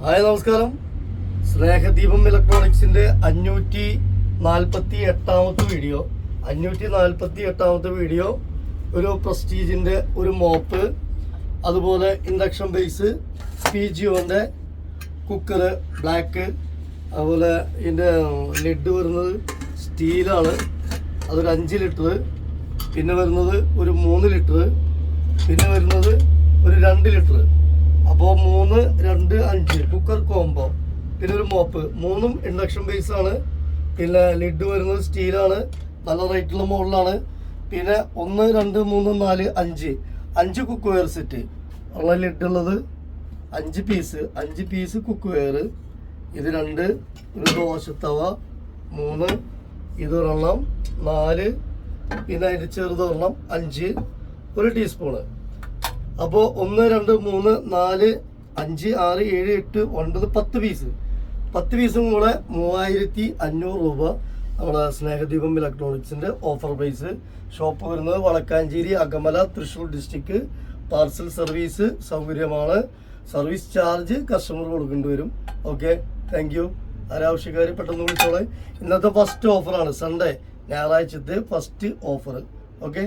Hi നമസ്കാരം. സ്നേഹദീപം ഇലക്ട്രോണിക്സിന്റെ അഞ്ഞൂറ്റി നാൽപ്പത്തി എട്ടാമത്തെ വീഡിയോ. അഞ്ഞൂറ്റി നാൽപ്പത്തി എട്ടാമത്തെ വീഡിയോ. ഒരു പ്രസ്റ്റീജിന്റെ ഒരു മോപ്പ്. അതുപോലെ ഇൻഡക്ഷൻ ബേസ് പി ജിയോന്റെ കുക്കറ് ബ്ലാക്ക്. അതുപോലെ ഇതിന്റെ ലെഡ് വരുന്നത് സ്റ്റീലാണ്. അതൊരു അഞ്ച് ലിറ്റർ പിന്നെ വരുന്നത് ഒരു മൂന്ന് ലിറ്റർ പിന്നെ വരുന്നത് ഒരു രണ്ട് ലിറ്റർ രണ്ട് അഞ്ച്. കുക്കർ കോംബോ പിന്നെ ഒരു മോപ്പ് മൂന്നും ഇൻഡക്ഷൻ ബേസ് ആണ്. പിന്നെ ലിഡ് വരുന്നത് സ്റ്റീലാണ് നല്ല റേറ്റുള്ള മോഡലാണ് പിന്നെ ഒന്ന് രണ്ട് മൂന്ന് നാല് അഞ്ച്. അഞ്ച് കുക്ക് വെയർ സെറ്റ് ഉള്ള ലിഡ് ഉള്ളത് അഞ്ച് പീസ് അഞ്ച് പീസ് കുക്ക് വെയർ ഇത് രണ്ട്. ഒരു ദോശത്തവ. മൂന്ന്. ഇതൊരെണ്ണം നാല്. പിന്നെ അതിന്റെ ചെറുതൊരെണ്ണം അഞ്ച്. ഒരു ടീസ്പൂണ് അപ്പോൾ ഒന്ന് രണ്ട് മൂന്ന് നാല് അഞ്ച് ആറ് ഏഴ് എട്ട് ഒൻപത് പത്ത് പീസ് പത്ത് പീസും കൂടെ മൂവായിരത്തി അഞ്ഞൂറ് രൂപ നമ്മുടെ സ്നേഹദീപം ഇലക്ട്രോണിക്സിന്റെ ഓഫർ പ്രൈസ് ഷോപ്പ് വരുന്നത് Valakkanchery Akamala Thrissur district parcel service സൗകര്യമാണ്. സർവീസ് ചാർജ് കസ്റ്റമർ കൊടുക്കേണ്ടി വരും. ഓക്കെ താങ്ക് യു ആരാവശ്യക്കാർ പെട്ടെന്ന് വിളിച്ചോളെ. ഇന്നത്തെ ഫസ്റ്റ് ഓഫറാണ് സൺഡേ ഞായറാഴ്ചത്തെ ഫസ്റ്റ് ഓഫർ ഓക്കെ